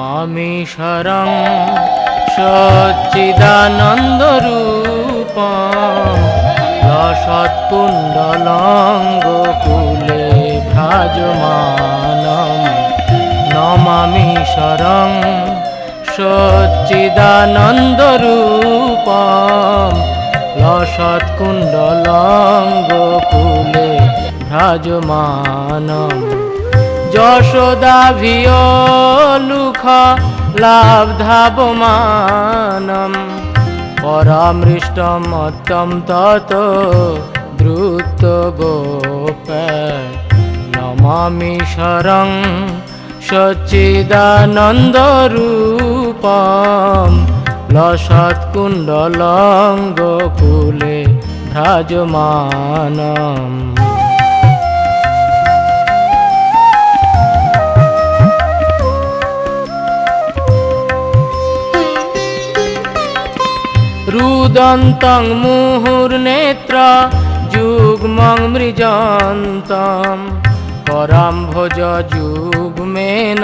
নমামিশরং সচ্চিদানন্দরূপম লসৎকুণ্ডলঙ্গকুলে ভ্রাজমানম। নমামিশরং সচ্চিদানন্দরূপম লসৎকুণ্ডলঙ্গকুলে ভ্রাজমানম। যশোদাভিয়লুখ লাব্ধাবমানম পরামৃষ্টমত্তম তত দ্রুত গোপ নমামি শরং সচ্চিদানন্দরূপম। লসৎকুণ্ডলঙ্গকুলে ভ্রাজমানম। রুদন্তং মুহুর্নেত্র যুগ্মং মৃজন্তম পরাম্ভজ যুগ্মেন